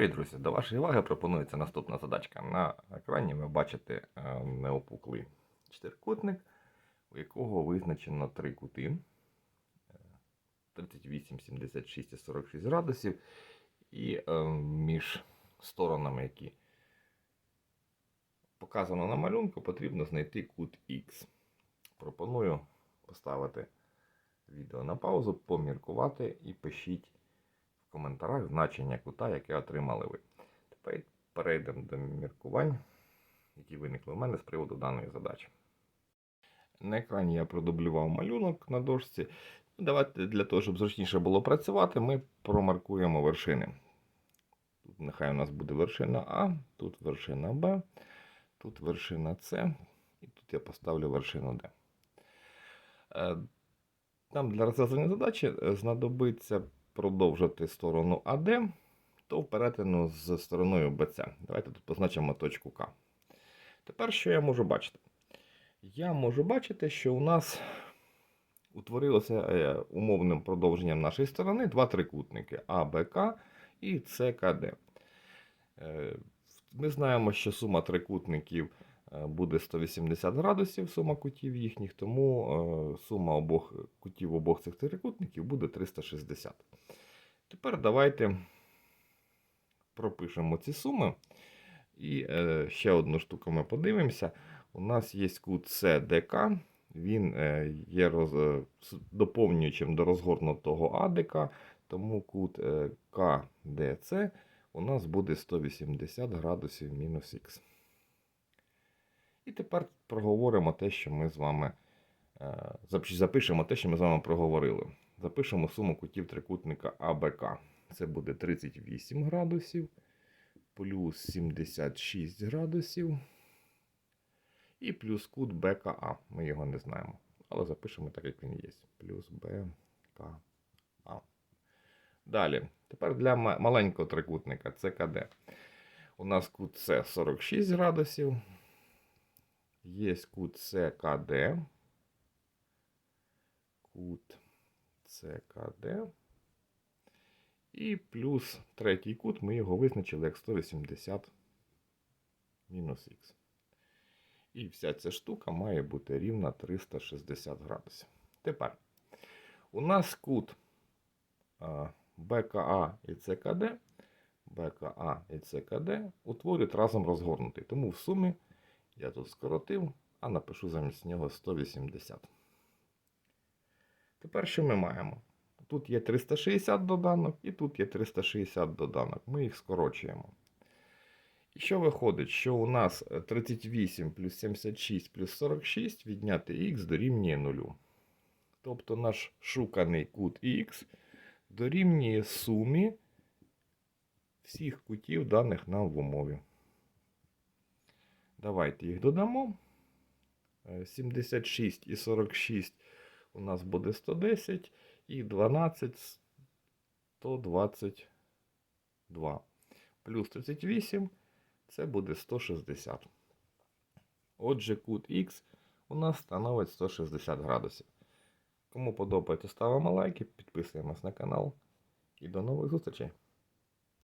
Привіт, друзі! До вашої уваги пропонується наступна задачка. На екрані ви бачите е, неопуклий чотирикутник, у якого визначено три кути е, 38, 76 і 46 градусів. І е, між сторонами, які показано на малюнку, потрібно знайти кут Х. Пропоную поставити відео на паузу, поміркувати і пишіть в коментарях значення кута, яке отримали ви. Тепер перейдемо до міркувань, які виникли у мене з приводу даної задачі. На екрані я продублював малюнок на дошці. Давайте для того, щоб зручніше було працювати, ми промаркуємо вершини. Тут нехай у нас буде вершина А, тут вершина Б, тут вершина С, і тут я поставлю вершину Д. Е, Нам для розв'язання задачі е, знадобиться продовжити сторону АД, то в перетину з стороною БЦ. Давайте тут позначимо точку К. Тепер що я можу бачити? Я можу бачити, що у нас утворилося е, умовним продовженням нашої сторони два трикутники АБК і СКД. Е, Ми знаємо, що сума трикутників буде 180 градусів, сума кутів їхніх, тому е, сума обох кутів обох цих трикутників буде 360. Тепер давайте пропишемо ці суми. І е, ще одну штуку ми подивимося. У нас є кут СДК, він е, є роз, доповнюючим до розгорнутого АДК, тому кут КДЦ у нас буде 180 градусів мінус х. І тепер проговоримо те, що ми з вами е, запишемо те, що ми з вами проговорили. Запишемо суму кутів трикутника АБК. Це буде 38 градусів плюс 76 градусів. І плюс кут БКА. Ми його не знаємо. Але запишемо так, як він є. Плюс БКА. Далі. Тепер для маленького трикутника ЦКД. У нас кут С 46 градусів. Є кут СКД. Кут ЦКД. І плюс третій кут ми його визначили як 180 мінус х. І вся ця штука має бути рівна 360 градусів. Тепер у нас кут БКА і ЦКД, БКА і ЦКД утворюють разом розгорнутий. Тому в сумі я тут скоротив, а напишу замість нього 180. Тепер що ми маємо? Тут є 360 доданок і тут є 360 доданок. Ми їх скорочуємо. І що виходить, що у нас е, 38 плюс 76 плюс 46 відняти х дорівнює 0. Тобто наш шуканий кут х дорівнює сумі всіх кутів, даних нам в умові. Давайте їх додамо. Е, 76 і 46 у нас буде 110 і 12 122. Плюс 38 це буде 160. Отже, кут Х у нас становить 160 градусів. Кому подобається, ставимо лайки, підписуємось на канал. І до нових зустрічей!